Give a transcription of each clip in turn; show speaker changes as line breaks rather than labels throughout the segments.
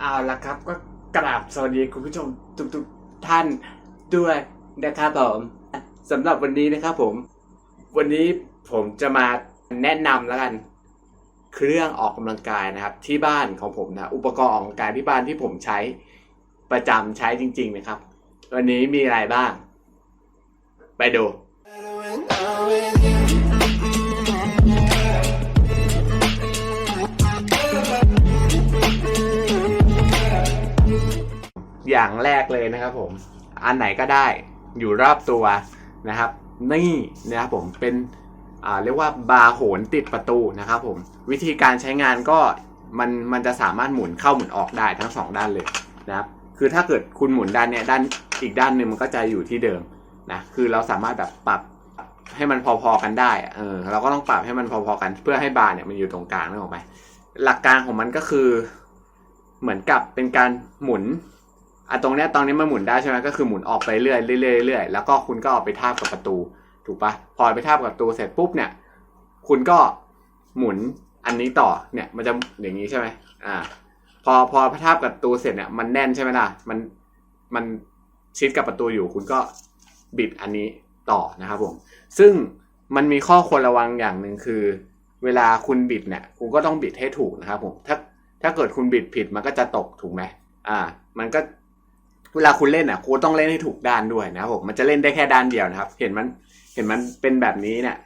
เอาละครับก็กราบสวัสดีคุณผู้ชมทุกๆท่านด้วยนะครับผมสำหรับวันนี้นะครับผม วันนี้ผมจะมาแนะนำแล้วกัน เครื่องออกกำลังกายนะครับ ที่บ้านของผมนะอุปกรณ์ออกกำลังกายที่บ้านที่ผมใช้ประจำใช้จริง ๆ นะครับ วันนี้มีอะไรบ้าง ไปดู อย่างแรกเลยนะครับผม อันไหนก็ได้อยู่รอบตัวนะครับ นี่นะครับผมเป็นเรียกว่าบาร์โหนติดประตูนะครับผม วิธีการใช้งานก็มันมันจะสามารถหมุนเข้าหมุนออกได้ทั้งสองด้านเลยนะครับคือถ้าเกิดคุณหมุนด้านเนี้ยด้านอีกด้านหนึ่งมันก็จะอยู่ที่เดิมนะคือเราสามารถแบบปรับให้มันพอๆกันได้เออเราก็ต้องปรับให้มันพอๆกัน เพื่อให้บาร์เนี่ยมันอยู่ตรงกลางนึกออกไหมหลักการของมันก็คือ เหมือนกับเป็นการหมุน อะตรงเนี้ยตรงนี้มันหมุนได้ใช่ไหมก็คือหมุนออกไปเรื่อยเรื่อยเรื่อยแล้วก็คุณก็เอาไปทาบกับประตู ถูกปะพอไปทาบกับประตูเสร็จปุ๊บเนี่ย คุณก็หมุนอันนี้ต่อเนี่ยมันจะอย่างนี้ใช่ไหมอ่า พอพอทาบกับประตูเสร็จเนี่ยมันแน่นใช่ไหมล่ะมันมันชิดกับประตูอยู่ คุณก็บิดอันนี้ต่อนะครับผมซึ่งมันมีข้อควรระวังอย่างหนึ่งคือ เวลาคุณบิดเนี่ยคุณก็ต้องบิดให้ถูกนะครับผมถ้าถ้าเกิดคุณบิดผิดมันก็จะตกถูกไหมอ่า มันก็ เวลาคุณเล่นอะคุณต้องเล่นให้ถูกด้านด้วยนะครับผมมันจะเล่นได้แค่ด้านเดียวนะครับ เห็นมันเห็นมันเป็นแบบนี้เนี่ย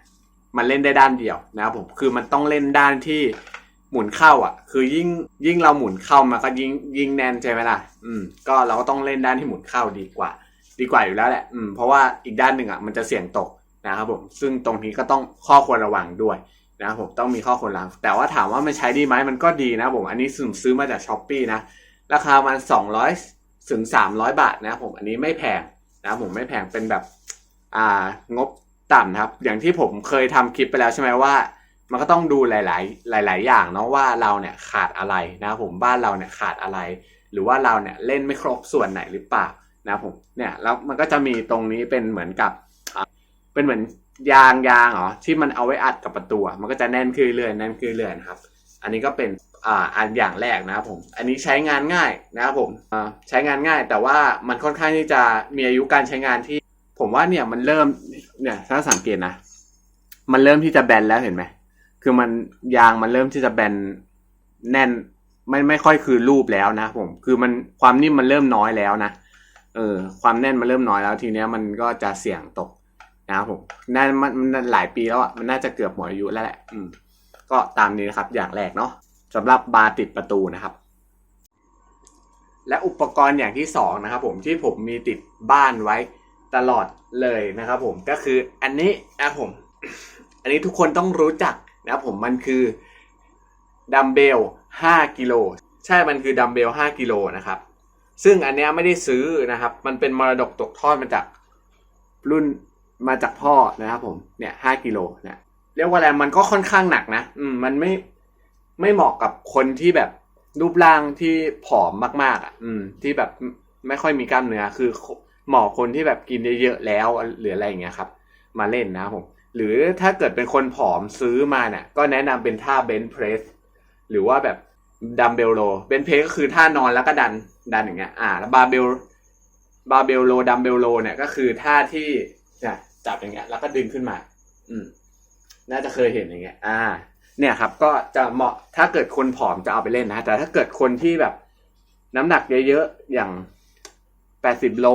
มันเล่นได้ด้านเดียวนะครับผมคือมันต้องเล่นด้านที่หมุนเข้าอะ คือยิ่งยิ่งเราหมุนเข้ามาก็ยิ่งยิ่งแน่นใช่ไหมล่ะ อืม ก็เราก็ต้องเล่นด้านที่หมุนเข้าดีกว่า ดีกว่าอยู่แล้วแหละ อืม เพราะว่าอีกด้านหนึ่งอะมันจะเสี่ยงตกนะครับผม ซึ่งตรงนี้ก็ต้องข้อควรระวังด้วยนะครับผมต้องมีข้อควรระวัง แต่ว่าถามว่ามันใช้ดีไหมมันก็ดีนะผม อันนี้ซื้อซื้อมาจากช้อปปีนะ ราคามันสองร้อย ถึงสามร้อยบาทนะผมอันนี้ไม่แพงนะผมไม่แพงเป็นแบบอ่างบต่ำนะครับ อย่างที่ผมเคยทำคลิปไปแล้วใช่ไหมว่า มันก็ต้องดูหลาย ๆ หลาย ๆ อย่างเนาะว่าเราเนี่ยขาดอะไรนะผมบ้านเราเนี่ยขาดอะไร หรือว่าเราเนี่ยเล่นไม่ครบส่วนไหนหรือเปล่านะผมเนี่ยแล้วมันก็จะมีตรงนี้เป็นเหมือนกับเป็นเหมือนยางยางเหรอที่มันเอาไว้อัดกับประตูมันก็จะแน่นขึ้นเรื่อยแน่นขึ้นเรื่อยนะครับ อันนี้ก็เป็น อ่าอันอย่างแรกนะครับผม อันนี้ใช้งานง่ายนะครับผมอ่าใช้งานง่าย แต่ว่ามันค่อนข้างที่จะมีอายุการใช้งานที่ ผมว่าเนี่ยมันเริ่มเนี่ยถ้าสังเกตนะ มันเริ่มที่จะแบนแล้วเห็นไหมคือมันยางมันเริ่มที่จะแบนแน่นไม่ไม่ค่อยคือรูปแล้วนะผมคือมันความนิ่มมันเริ่มน้อยแล้วนะเออความแน่นมันเริ่มน้อยแล้วทีเนี้ยมันก็จะเสี่ยงตกนะครับผมน่ามันมันหลายปีแล้วอะมันน่าจะเกือบหมดอายุแล้วแหละอืมก็ตามนี้นะครับอย่างแรกเนาะ สำหรับบาร์ติดประตูนะครับ และอุปกรณ์อย่างที่สองนะครับผมที่ผมมีติดบ้านไว้ตลอดเลยนะครับผมก็คืออันนี้นะผม อันนี้ทุกคนต้องรู้จักนะครับผมมันคือดัมเบล5กิโลใช่มันคือดัมเบล5กิโลนะครับ ซึ่งอันเนี้ยไม่ได้ซื้อนะครับ มันเป็นมรดกตกทอดมาจากรุ่นมาจากพ่อนะครับผมเนี่ย5กิโลเนี่ยเรียกว่าอะไรมันก็ค่อนข้างหนักนะ อืมมันไม่ ไม่เหมาะกับคนที่แบบรูปร่างที่ผอมมาก ๆ อะ อืม ที่แบบไม่ค่อยมีกล้ามเนื้อคือเหมาะคนที่แบบกินเยอะๆแล้วหรืออะไรอย่างเงี้ยครับ มาเล่นนะผม หรือถ้าเกิดเป็นคนผอมซื้อมาเนี่ยก็แนะนำเป็นท่าเบนเพรสหรือว่าแบบดัมเบลโลเบนเพรสก็คือท่านอนแล้วก็ดันดันอย่างเงี้ย อ่าแล้วบาเบลบาเบลโลดัมเบลโลเนี่ยก็คือท่าที่เนี่ยจับอย่างเงี้ย แล้วก็ดึงขึ้นมา อืม น่าจะเคยเห็นอย่างเงี้ย อ่า เนี่ยครับก็จะเหมาะถ้าเกิดคนผอมจะเอาไปเล่นนะแต่ถ้าเกิดคนที่แบบน้ำหนักเยอะๆอย่างแปดสิบโล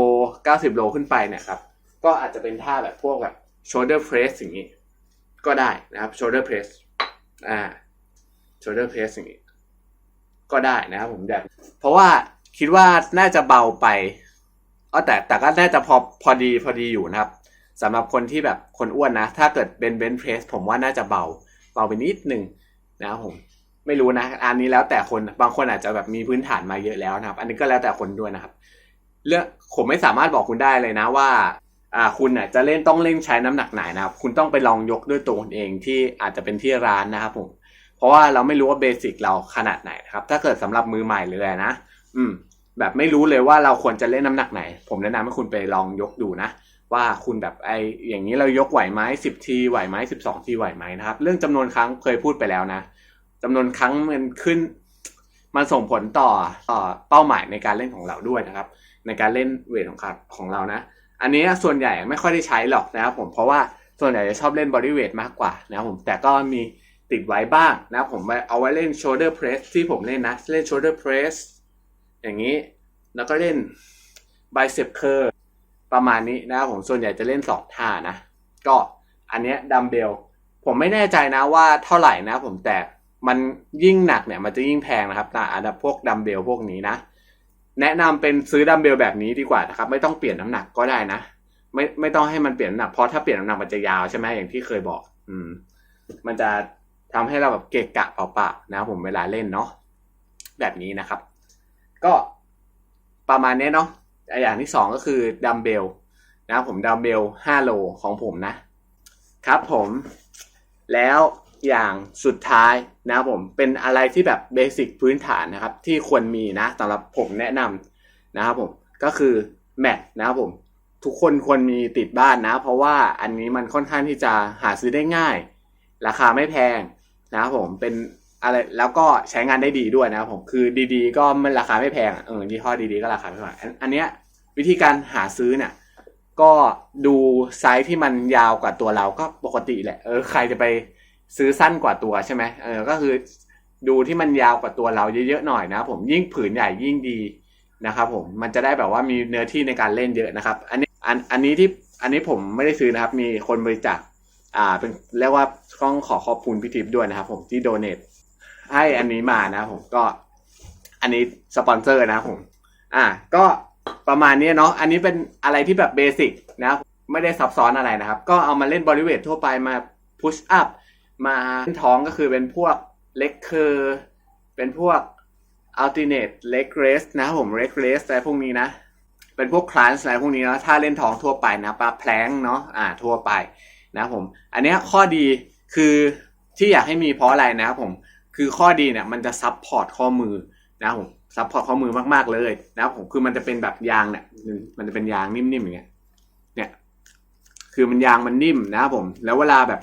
เก้าสิบโลขึ้นไปเนี่ยครับ ก็อาจจะเป็นท่าแบบพวกแบบ shoulder press อย่างงี้ ก็ได้นะครับ shoulder press อ่า shoulder press อย่างงี้ ก็ได้นะครับผมแบบเพราะว่าคิดว่าน่าจะเบาไปอ๋อแต่แต่ก็น่าจะพอพอดีพอดีอยู่นะครับสำหรับคนที่แบบคนอ้วนนะ ถ้าเกิดเป็นเบนเพรสผมว่าน่าจะเบา เบาไปนิดหนึ่งนะครับผมไม่รู้นะอันนี้แล้วแต่คนบางคนอาจจะแบบมีพื้นฐานมาเยอะแล้วนะครับ อันนี้ก็แล้วแต่คนด้วยนะครับ เรื่องผมไม่สามารถบอกคุณได้เลยนะว่าอ่าคุณน่ะจะเล่นต้องเล่นใช้น้ำหนักไหนนะครับ คุณต้องไปลองยกด้วยตัวคุณเองที่อาจจะเป็นที่ร้านนะครับผมเพราะว่าเราไม่รู้ว่าเบสิกเราขนาดไหนนะครับ ถ้าเกิดสำหรับมือใหม่เลยนะ อืม แบบไม่รู้เลยว่าเราควรจะเล่นน้ำหนักไหน ผมแนะนำให้คุณไปลองยกดูนะ ว่าคุณแบบไออย่างนี้เรายกไหวไหมสิบทีไหวไหมสิบสองทีไหวไหมนะครับ เรื่องจำนวนครั้งเคยพูดไปแล้วนะจำนวนครั้งมันขึ้น มันส่งผลต่อต่อเป้าหมายในการเล่นของเราด้วยนะครับ ในการเล่นเวทของของเรานะ อันนี้ส่วนใหญ่ไม่ค่อยได้ใช้หรอกนะครับ ผมเพราะว่าส่วนใหญ่จะชอบเล่นบอดี้เวทมากกว่านะครับผมแต่ก็มีติดไว้บ้างนะผมเอาไว้เล่น shoulder press ที่ผมเล่นนะ เล่น shoulder press อย่างนี้ แล้วก็เล่น bicep curl ปร ประมาณนี้นะครับผมส่วนใหญ่จะเล่นสองท่านะ ก็อันเนี้ยดัมเบล ผมไม่แน่ใจนะว่าเท่าไหร่นะผมแต่มันยิ่งหนักเนี่ยมันจะยิ่งแพงนะครับแต่อันดับพวกดัมเบลพวกนี้นะ แนะนำเป็นซื้อดัมเบลแบบนี้ดีกว่านะครับ ไม่ต้องเปลี่ยนน้ำหนักก็ได้นะ ไม่ไม่ต้องให้มันเปลี่ยนน้ำหนักเพราะถ้าเปลี่ยนน้ำหนักมันจะยาวใช่ไหมอย่างที่เคยบอก อืม มันจะทำให้เราแบบเกะกะเปล่าๆนะผมเวลาเล่นเนาะแบบนี้นะครับ ก็ประมาณนี้เนาะ อย่างที่สองก็คือดัมเบลนะครับผมดัมเบล5โลของผมนะ ครับผมแล้วอย่างสุดท้ายนะครับผมเป็นอะไรที่แบบเบสิกพื้นฐานนะครับ ที่ควรมีนะสำหรับผมแนะนำนะครับผมก็คือแมทนะครับผมทุกคนควรมีติดบ้านนะ เพราะว่าอันนี้มันค่อนข้างที่จะหาซื้อได้ง่าย ราคาไม่แพงนะครับผมเป็น อะไรแล้วก็ใช้งานได้ดีด้วยนะครับผมคือดีๆ ก็มันราคาไม่แพงเออยี่ห้อดีๆก็ราคาไม่แพงอันนเนี้ยวิธีการหาซื้อเนี่ยก็ดูไซส์ที่มันยาวกว่าตัวเราก็ปกติแหละเออใครจะไปซื้อสั้นกว่าตัวใช่ไหมเออก็คือดูที่มันยาวกว่าตัวเราเยอะๆหน่อยนะผมยิ่งผืนใหญ่ยิ่งดีนะครับผมมันจะได้แบบว่ามีเนื้อที่ในการเล่นเยอะนะครับ อันนี้อันอันนี้ที่อันนี้ผมไม่ได้ซื้อนะครับ มีคนบริจาคอ่าเป็นเรียกว่าต้องขอขอบคุณพี่ทิพย์ด้วยนะครับ ผมที่โดเนท ให้อันนี้มานะผมก็ อันนี้สปอนเซอร์นะผม อ่าก็ประมาณนี้เนาะอันนี้เป็นอะไรที่แบบเบสิกนะไม่ได้ซับซ้อนอะไรนะครับ ก็เอามาเล่นบริเวททั่วไปมาพุชอัพมาเล่นท้องก็คือเป็นพวกเล็กเคอร์เป็นพวก alternate leg raise นะผม leg raise อะไรพวกนี้นะ เป็นพวกคลานอะไรพวกนี้นะถ้าเล่นท้องทั่วไปนะปลาแพลงเนาะอ่าทั่วไปนะผม อันนี้ข้อดีคือที่อยากให้มีเพราะอะไรนะครับผม คือข้อดีเนี่ยมันจะซับพอร์ตข้อมือนะผมซับพอร์ตข้อมือมากๆเลยนะครับผมคือมันจะเป็นแบบยางเนี่ยมันจะเป็นยางนิ่มๆอย่างเงี้ยเนี่ย คือมันยางมันนิ่มนะครับผม แล้วเวลาแบบ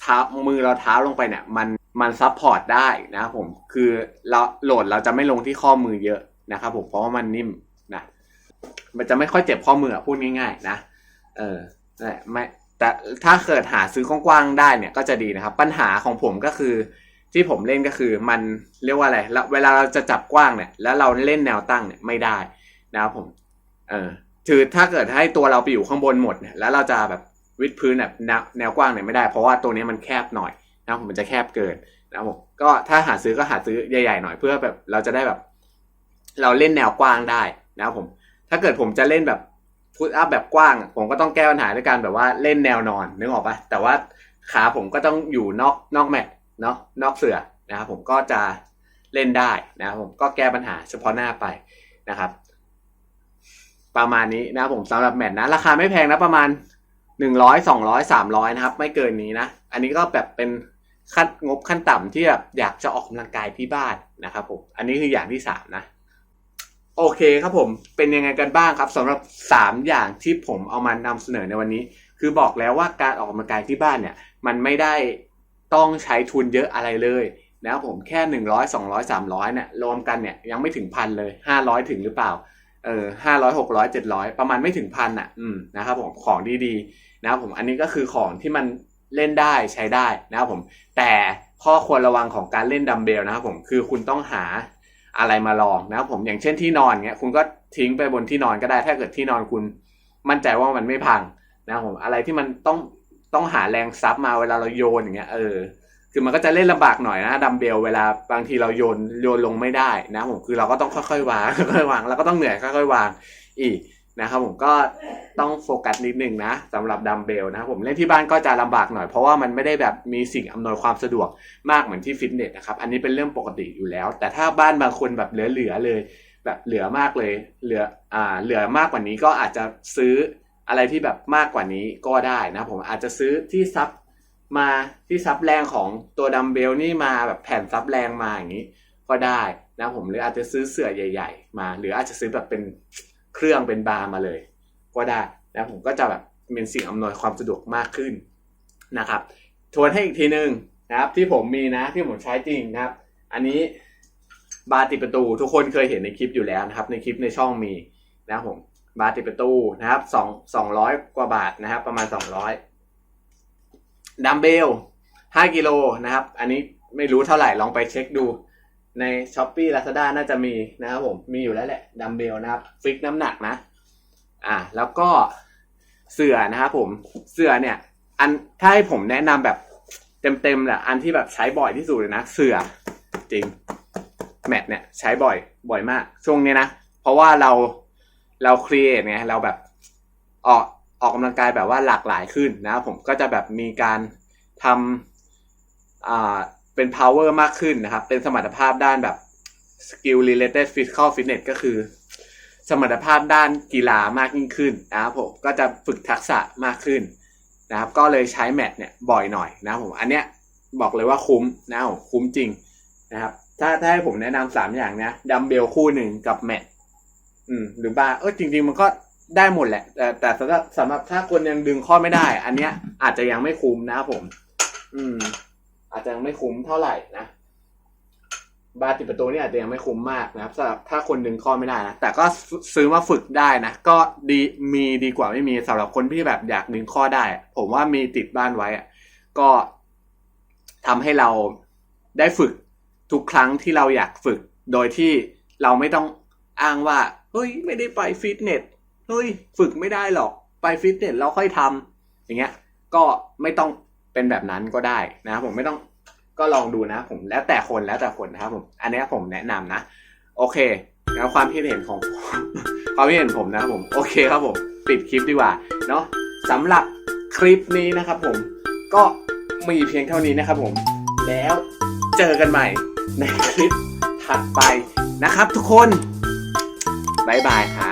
เท้ามือเราเท้าลงไปเนี่ย มันมันซับพอร์ตได้นะครับผมคือเราโหลดเราจะไม่ลงที่ข้อมือเยอะนะครับผมเพราะว่ามันนิ่มนะมันจะไม่ค่อยเจ็บข้อมือพูดง่ายๆนะเออแต่ไม่แต่ถ้าเกิดหาซื้อกว้างๆได้เนี่ยก็จะดีนะครับ ปัญหาของผมก็คือ ที่ผมเล่นก็คือมันเรียกว่าอะไรเวลาเราจะจับกว้างเนี่ย แล้วเราเล่นแนวตั้งเนี่ยไม่ได้นะครับผม เออคือถ้าเกิดให้ตัวเราไปอยู่ข้างบนหมดเนี่ย แล้วเราจะแบบวิดพื้นแบบแนวกว้างเนี่ยไม่ได้ เพราะว่าตัวนี้มันแคบหน่อยนะผมมันจะแคบเกินนะครับผมก็ถ้าหาซื้อก็หาซื้อใหญ่ๆหน่อยเพื่อแบบเราจะได้แบบ เราเล่นแนวกว้างได้นะครับผม ถ้าเกิดผมจะเล่นแบบพุทอัพแบบกว้าง ผมก็ต้องแก้ปัญหาด้วยการแบบว่าเล่นแนวนอนนึกออกปะแต่ว่าขาผมก็ต้องอยู่นอกนอกแมต เนาะนอกเสือนะครับผมก็จะเล่นได้นะครับผมก็แก้ปัญหาเฉพาะหน้าไปนะครับ ประมาณนี้นะครับผมสำหรับแมตช์นะ ราคาไม่แพงนะประมาณหนึ่งร้อยสองร้อยสามร้อยนะครับ ไม่เกินนี้นะ อันนี้ก็แบบเป็นขั้นงบขั้นต่ำที่แบบอยากจะออกกำลังกายที่บ้านนะครับผมอันนี้คืออย่างที่สามนะโอเคครับผมเป็นยังไงกันบ้างครับสำหรับ 3 อย่างที่ผมเอามานำเสนอในวันนี้ คือบอกแล้วว่าการออกกำลังกายที่บ้านเนี่ย มันไม่ได้ ต้องใช้ทุนเยอะอะไรเลยนะครับผมแค่ 100 200 300เนี่ยรวมกันเนี่ยยังไม่ถึงพันเลย 500 ถึงหรือเปล่าเออ500 600 700ประมาณไม่ถึงพันอะอืมนะครับผมของดีๆนะครับผมอันนี้ก็คือของที่มันเล่นได้ใช้ได้นะครับผมแต่ข้อควรระวังของการเล่นดัมเบลนะครับผมคือคุณต้องหาอะไรมาลองนะครับผมอย่างเช่นที่นอนเงี้ยคุณก็ทิ้งไปบนที่นอนก็ได้ถ้าเกิดที่นอนคุณมั่นใจว่ามันไม่พังนะครับผมอะไรที่มันต้อง ต้องหาแรงซับมาเวลาเราโยนอย่างเงี้ยเออคือมันก็จะเล่นลำบากหน่อยนะดัมเบลเวลาบางทีเราโยนโยนลงไม่ได้นะผมคือเราก็ต้องค่อยๆวางค่อยๆวางแล้วก็ต้องเหนื่อยค่อยๆวางอีกนะครับผมก็ต้องโฟกัสนิดนึงนะสำหรับดัมเบลนะครับผมเล่นที่บ้านก็จะลำบากหน่อยเพราะว่ามันไม่ได้แบบมีสิ่งอำนวยความสะดวกมากเหมือนที่ฟิตเนสนะครับอันนี้เป็นเรื่องปกติอยู่แล้ว แต่ถ้าบ้านบางคนแบบเหลือๆเลย แบบเหลือมากเลยเหลืออ่าเหลือมากกว่านี้ก็อาจจะซื้อ อะไรที่แบบมากกว่านี้ก็ได้นะผมอาจจะซื้อที่ซับมาที่ซับแรงของตัวดัมเบลนี่มาแบบแผ่นซับแรงมาอย่างนี้ก็ได้นะผมหรืออาจจะซื้อเสื่อใหญ่ ๆ มา หรืออาจจะซื้อแบบเป็นเครื่องเป็นบาร์มาเลย ก็ได้นะผมก็จะแบบเป็นสิ่งอำนวยความสะดวกมากขึ้นนะครับทวนให้อีกทีหนึ่งนะครับ ที่ผมมีนะที่ผมใช้จริงนะครับ อันนี้บาร์ติดประตูทุกคนเคยเห็นในคลิปอยู่แล้วนะครับ ในคลิปในช่องมีนะผม บาร์ติดประตูนะครับสองสองร้อยกว่าบาทนะครับ ประมาณสองร้อยดัมเบลห้ากิโลนะครับ อันนี้ไม่รู้เท่าไหร่ลองไปเช็คดูใน s h อ p e e Lazada น่าจะมีนะครับผมมีอยู่แล้วแหละดัมเบลนะครับฟิกน้ำหนักนะ อ่า แล้วก็เสื่อนะครับผมเสื่อเนี่ย อันถ้าให้ผมแนะนำแบบเต็มๆแหละอันที่แบบใช้บ่อยที่สุดเลยนะ เสื่อจริง แมทเนี่ยใช้บ่อยบ่อยมาก ช่วงนี้นะ เพราะว่าเรา เราครีเอทไงเราแบบออกออกกำลังกายแบบว่าหลากหลายขึ้นนะผมก็จะแบบมีการทำอ่าเป็น power มากขึ้นนะครับ เป็นสมรรถภาพด้านแบบ skill related physical fitness ก็คือ สมรรถภาพด้านกีฬามากยิ่งขึ้นนะครับผมก็จะฝึกทักษะมากขึ้นนะครับ ก็เลยใช้แมทเนี่ยบ่อยหน่อยนะผมอันเนี้ยบอกเลยว่าคุ้มนะครับผมคุ้มจริงนะครับ ถ้าถ้าให้ผมแนะนำสามอย่างนะดัมเบลคู่หนึ่งกับแมท อืมหรือบาร์เออจริง ๆ มันก็ได้หมดแหละ แต่แต่สำหรับสำหรับถ้าคนยังดึงข้อไม่ได้ อันเนี้ย อาจจะยังไม่คุ้มนะครับผม อืม อาจจะยังไม่คุ้มเท่าไหร่นะบาติดประตูนี่อาจจะยังไม่คุ้มมากนะครับสำหรับถ้าคนดึงข้อไม่ได้นะแต่ก็ซื้อมาฝึกได้นะก็ดีมีดีกว่าไม่มีสำหรับคนที่แบบอยากดึงข้อได้ ผมว่ามีติดบ้านไว้ก็ทำให้เราได้ฝึกทุกครั้งที่เราอยากฝึก โดยที่เราไม่ต้องอ้างว่า เฮ้ยไม่ได้ไปฟิตเนสเฮ้ยฝึกไม่ได้หรอกไปฟิตเนสแล้วค่อยทำอย่างเงี้ย ก็ไม่ต้องเป็นแบบนั้นก็ได้นะผมไม่ต้องก็ลองดูนะ ผมแล้วแต่คนแล้วแต่คนนะครับผมอันนี้ผมแนะนำนะ โอเคแล้วความคิดเห็นของความคิดเห็นผมนะครับผมโอเคครับผมปิดคลิปดีกว่าเนาะสำหรับคลิปนี้นะครับผมก็มีเพียงเท่านี้นะครับผม แล้วเจอกันใหม่ในคลิปถัดไปนะครับทุกคน บ๊ายบายครับ